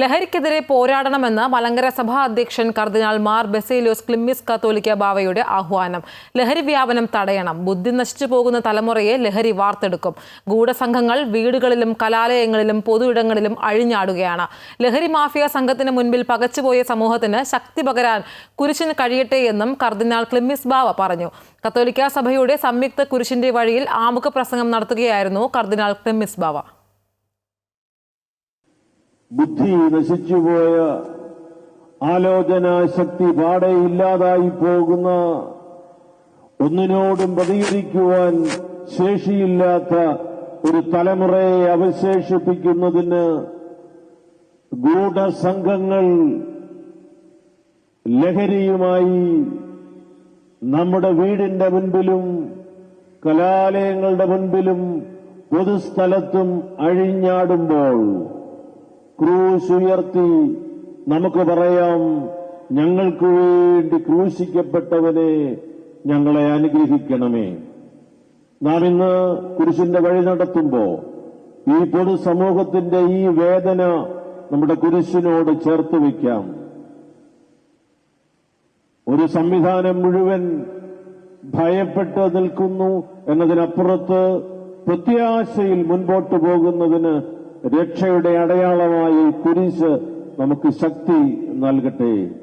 ലഹരിക്കെതിരെ പോരാടണമെന്ന് മലങ്കര സഭാ അധ്യക്ഷൻ കർദിനാൾ മാർ ബെസേലോസ് ക്ലിമ്മിസ് കത്തോലിക്ക ബാവയുടെ ആഹ്വാനം. ലഹരി വ്യാപനം തടയണം. ബുദ്ധി നശിച്ചു പോകുന്ന തലമുറയെ ലഹരി വാർത്തെടുക്കും. ഗൂഢസംഘങ്ങൾ വീടുകളിലും കലാലയങ്ങളിലും പൊതുയിടങ്ങളിലും അഴിഞ്ഞാടുകയാണ്. ലഹരി മാഫിയ സംഘത്തിന് മുൻപിൽ പകച്ചുപോയ സമൂഹത്തിന് ശക്തി പകരാൻ കുരിശിന് കഴിയട്ടെ എന്നും കർദിനാൾ ക്ലിമ്മിസ് ബാവ പറഞ്ഞു. കത്തോലിക്ക സഭയുടെ സംയുക്ത കുരിശിന്റെ വഴിയിൽ ആമുഖ പ്രസംഗം നടത്തുകയായിരുന്നു കർദിനാൾ ക്ലിമ്മിസ് ബാവ. ബുദ്ധി നശിച്ചുപോയ ആലോചനാശക്തി പാടെ ഇല്ലാതായി പോകുന്ന ഒന്നിനോടും പ്രതികരിക്കുവാൻ ശേഷിയില്ലാത്ത ഒരു തലമുറയെ അവശേഷിപ്പിക്കുന്നതിന് ഗൂഢസംഘങ്ങൾ ലഹരിയുമായി നമ്മുടെ വീടിന്റെ മുൻപിലും കലാലയങ്ങളുടെ മുൻപിലും പൊതുസ്ഥലത്തും അഴിഞ്ഞാടുമ്പോൾ ക്രൂശ് ഉയർത്തി നമുക്ക് പറയാം ഞങ്ങൾക്ക് വേണ്ടി ക്രൂശിക്കപ്പെട്ടവനെ ഞങ്ങളെ അനുഗ്രഹിക്കണമേ. നാം ഇന്ന് കുരിശിന്റെ വഴി നടത്തുമ്പോ ഈ പൊതുസമൂഹത്തിന്റെ ഈ വേദന നമ്മുടെ കുരിശിനോട് ചേർത്ത് വയ്ക്കാം ഒരു സംവിധാനം മുഴുവൻ ഭയപ്പെട്ട് നിൽക്കുന്നു എന്നതിനപ്പുറത്ത് പ്രത്യാശയിൽ മുൻപോട്ട് പോകുന്നതിന് രക്ഷയുടെ അടയാളമായി കുരിശ് നമുക്ക് ശക്തി നൽകട്ടെ.